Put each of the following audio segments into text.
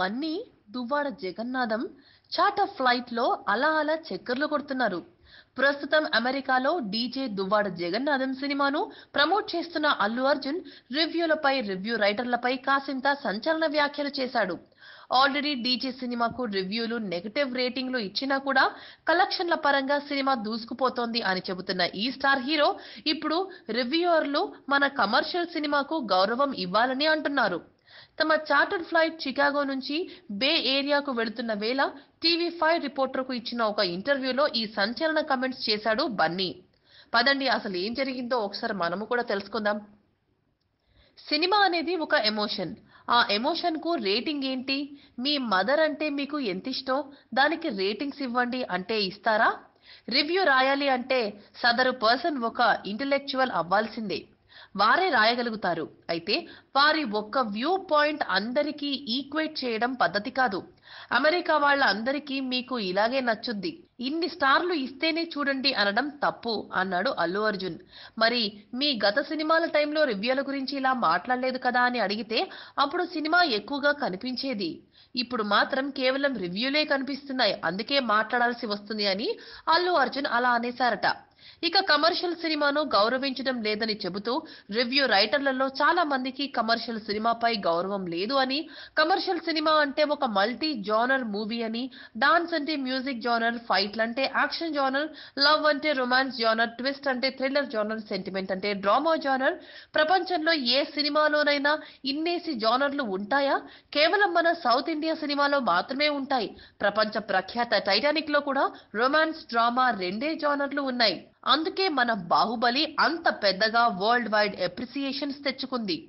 Bunny Duvvada Jagannatham charter ఫ్లైట్లో అలా అలా చక్కర్లు కొడుతున్నారు. ప్రస్తుతం అమెరికాలో డీజే దువ్వాడ జగన్నాథం సినిమాను ప్రమోట్ చేస్తున్న అల్లు అర్జున్ రివ్యూలపై రివ్యూ రైటర్లపై కాసింత సంచలన వ్యాఖ్యలు చేశాడు. ఆల్రెడీ డీజే సినిమాకు రివ్యూలు నెగటివ్ రేటింగ్లు ఇచ్చినా కూడా కలెక్షన్ల పరంగా సినిమా దూసుకుపోతోంది అని చెబుతున్న ఈ స్టార్ హీరో ఇప్పుడు రివ్యూయర్లు మన కమర్షియల్ సినిమాకు గౌరవం ఇవ్వాలని అంటున్నారు. తమ చార్టర్ ఫ్లైట్ చికాగో నుంచి బే ఏరియాకు వెళుతున్న వేళ టీవీ ఫైవ్ రిపోర్టర్కు ఇచ్చిన ఒక ఇంటర్వ్యూలో ఈ సంచలన కమెంట్స్ చేశాడు బన్నీ. పదండి అసలు ఏం జరిగిందో ఒకసారి మనము కూడా తెలుసుకుందాం. సినిమా అనేది ఒక ఎమోషన్. ఆ ఎమోషన్కు రేటింగ్ ఏంటి? మీ మదర్ అంటే మీకు ఎంత ఇష్టం? దానికి రేటింగ్స్ ఇవ్వండి అంటే ఇస్తారా? రివ్యూ రాయాలి అంటే సదరు పర్సన్ ఒక ఇంటలెక్చువల్ అవ్వాల్సిందే. వారే రాయగలుగుతారు. అయితే వారి ఒక్క వ్యూ పాయింట్ అందరికీ ఈక్వేట్ చేయడం పద్ధతి కాదు. అమెరికా వాళ్ళ అందరికీ మీకు ఇలాగే నచ్చుద్ది. ఇన్ని స్టార్లు ఇస్తేనే చూడండి అనడం తప్పు అన్నాడు అల్లు అర్జున్. మరి మీ గత సినిమాల టైంలో రివ్యూల గురించి ఇలా మాట్లాడలేదు కదా అని అడిగితే అప్పుడు సినిమా ఎక్కువగా కనిపించేది. ఇప్పుడు మాత్రం కేవలం రివ్యూలే కనిపిస్తున్నాయి. అందుకే మాట్లాడాల్సి వస్తుంది అని అల్లు అర్జున్ అలా అనేశారట. ఇక కమర్షియల్ సినిమాను గౌరవించడం లేదని చెబుతూ రివ్యూ రైటర్లలో చాలా మందికి కమర్షియల్ సినిమాపై గౌరవం లేదు అని కమర్షియల్ సినిమా అంటే ఒక మల్టీ జోనర్ మూవీ అని డాన్స్ అంటే మ్యూజిక్ జోనర్ ఫైట్లు అంటే యాక్షన్ జోనర్ లవ్ అంటే రొమాన్స్ జోనర్ ట్విస్ట్ అంటే థ్రిల్లర్ జోనర్ సెంటిమెంట్ అంటే డ్రామా జోనర్ ప్రపంచంలో ఏ సినిమాలోనైనా ఇన్నేసి జోనర్లు ఉంటాయా? కేవలం మన సౌత్ ఇండియా సినిమాలో మాత్రమే ఉంటాయి. ప్రపంచ ప్రఖ్యాత టైటానిక్లో కూడా రొమాన్స్ డ్రామా రెండే జోనర్లు ఉన్నాయి. అందుకే మన బాహుబలి అంత పెద్దగా వరల్డ్ వైడ్ ఎప్రిసియేషన్స్ తెచ్చుకుంది.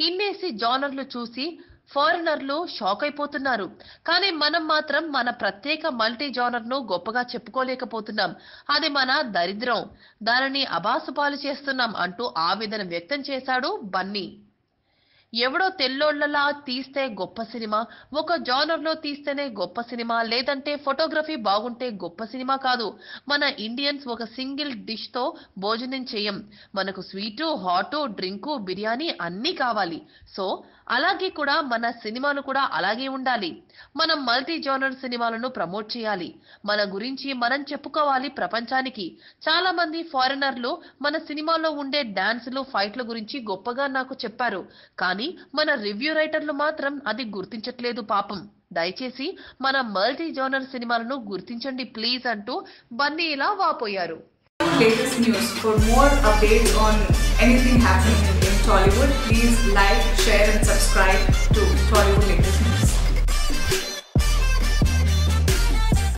ఇన్నేసి జానర్లు చూసి ఫారినర్లు షాక్ అయిపోతున్నారు. కానీ మనం మాత్రం మన ప్రత్యేక మల్టీ జానర్ను గొప్పగా చెప్పుకోలేకపోతున్నాం. అది మన దరిద్రం. దానిని అబాసుపాలు చేస్తున్నాం అంటూ ఆవేదన వ్యక్తం చేశాడు బన్నీ. ఎవడో తెల్లోళ్ళలా తీస్తే గొప్ప సినిమా ఒక జానర్లో తీస్తేనే గొప్ప సినిమా లేదంటే ఫోటోగ్రఫీ బాగుంటే గొప్ప సినిమా కాదు. మన ఇండియన్స్ ఒక సింగిల్ డిష్తో భోజనం చేయం. మనకు స్వీటు హాటు డ్రింకు బిర్యానీ అన్నీ కావాలి. సో అలాగే కూడా మన సినిమాలు కూడా అలాగే ఉండాలి. మనం మల్టీ జోనర్ సినిమాలను ప్రమోట్ చేయాలి. మన గురించి మనం చెప్పుకోవాలి ప్రపంచానికి. చాలా మంది ఫారినర్లు మన సినిమాలో ఉండే డాన్సులు ఫైట్ల గురించి గొప్పగా నాకు చెప్పారు. కానీ కానీ మన రివ్యూ రైటర్లు మాత్రం అది గుర్తించట్లేదు పాపం. దయచేసి మన మల్టీ జోనర్ సినిమాలను గుర్తించండి ప్లీజ్ అంటూ బన్నీ ఇలా వాపోయారు. లేటెస్ట్